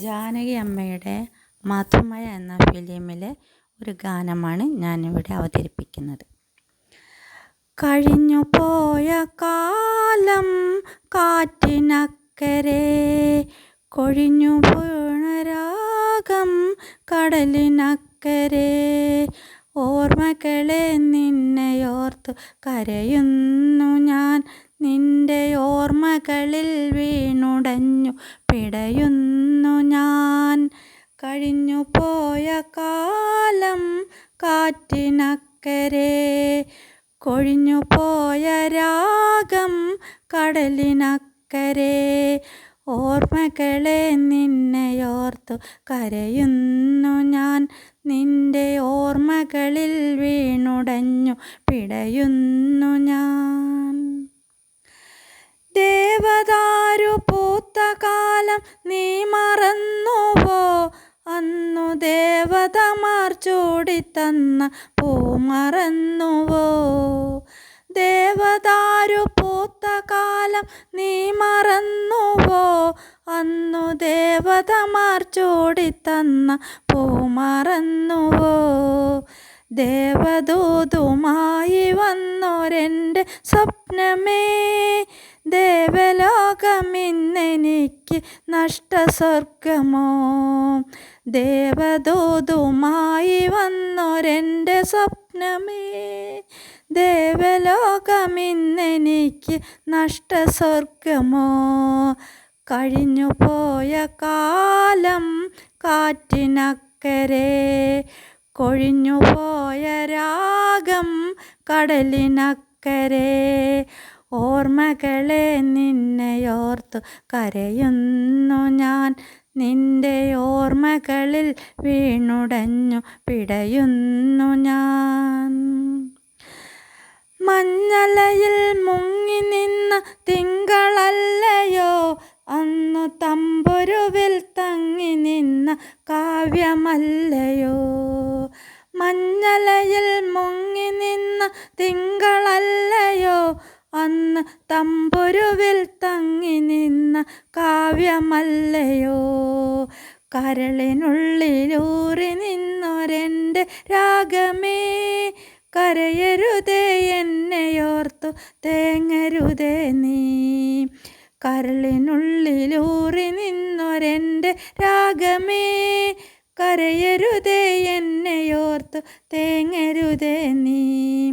ജാനകി അമ്മയുടെ മധുമയ എന്ന ഫിലിമിലെ ഒരു ഗാനമാണ് ഞാനിവിടെ അവതരിപ്പിക്കുന്നത്. കഴിഞ്ഞു പോയ കാലം കാറ്റിനക്കരെ കൊഴിഞ്ഞു വീണ രാഗം കടലിനക്കരെ ഓർമ്മകളെ നിന്നെയോർത്ത് കരയുന്നു ഞാൻ നിന്റെ ഓർമ്മകളിൽ വീണുടഞ്ഞു പിടയുന്നു കഴിഞ്ഞു പോയ കാലം കാറ്റിനക്കരെ. കൊഴിഞ്ഞു പോയ രാഗം കടലിനക്കരെ. ഓർമ്മകളെ നിന്നെയോർത്തു കരയുന്നു ഞാൻ. നിന്റെ ഓർമ്മകളിൽ വീണുടഞ്ഞു പിടയുന്നു ഞാൻ. ദേവദാരു പൂത്ത കാലം നീ മറന്നുവോ? ദേവതമാർ ചൂടിത്തന്ന പൂമറന്നുവോ? ദേവതാരു പൂത്ത കാലം നീ മറന്നുവോ? അന്നു ദേവതമാർ ചൂടിത്തന്ന പൂമറന്നുവോ? ദേവദൂതുമായി വന്നോരെന്റെ സ്വപ്നമേ. ദേവലോകമിന്നെനിക്ക് നഷ്ടസ്വർഗമോ ദേവദൂതുമായി വന്നൊരെന്റെ സ്വപ്നമേ. ദേവലോകമിന്നെനിക്ക് നഷ്ടസ്വർഗമോ കഴിഞ്ഞു പോയ കാലം കാറ്റിനക്കരെ. കൊഴിഞ്ഞു പോയ രാഗം കടലിനക്കരെ. ഓർമ്മകളെ നിന്നെയോർത്തു കരയുന്നു ഞാൻ. നിന്റെ ഓർമ്മകളിൽ വീണുടഞ്ഞു പിടയുന്നു ഞാൻ. മഞ്ഞലയിൽ മുങ്ങി നിന്ന തിങ്കളല്ലയോ? അന്നു തമ്പുരുവിൽ തങ്ങി നിന്ന കാവ്യമല്ലയോ? മഞ്ഞലയിൽ മുങ്ങി നിന്ന തിങ്കളല്ലയോ അന്ന് തമ്പുരുവിൽ തങ്ങി നിന്ന കാവ്യമല്ലയോ? കരളിനുള്ളിലൂറി നിന്നൊരെന്റെ രാഗമേ. കരയരുതേ എന്നെയോർത്തു തേങ്ങരുതേ നീ. കരളിനുള്ളിലൂറി നിന്നൊരെന്റെ രാഗമേ. കരയരുതേ എന്നെയോർത്തു തേങ്ങരുതേ നീ.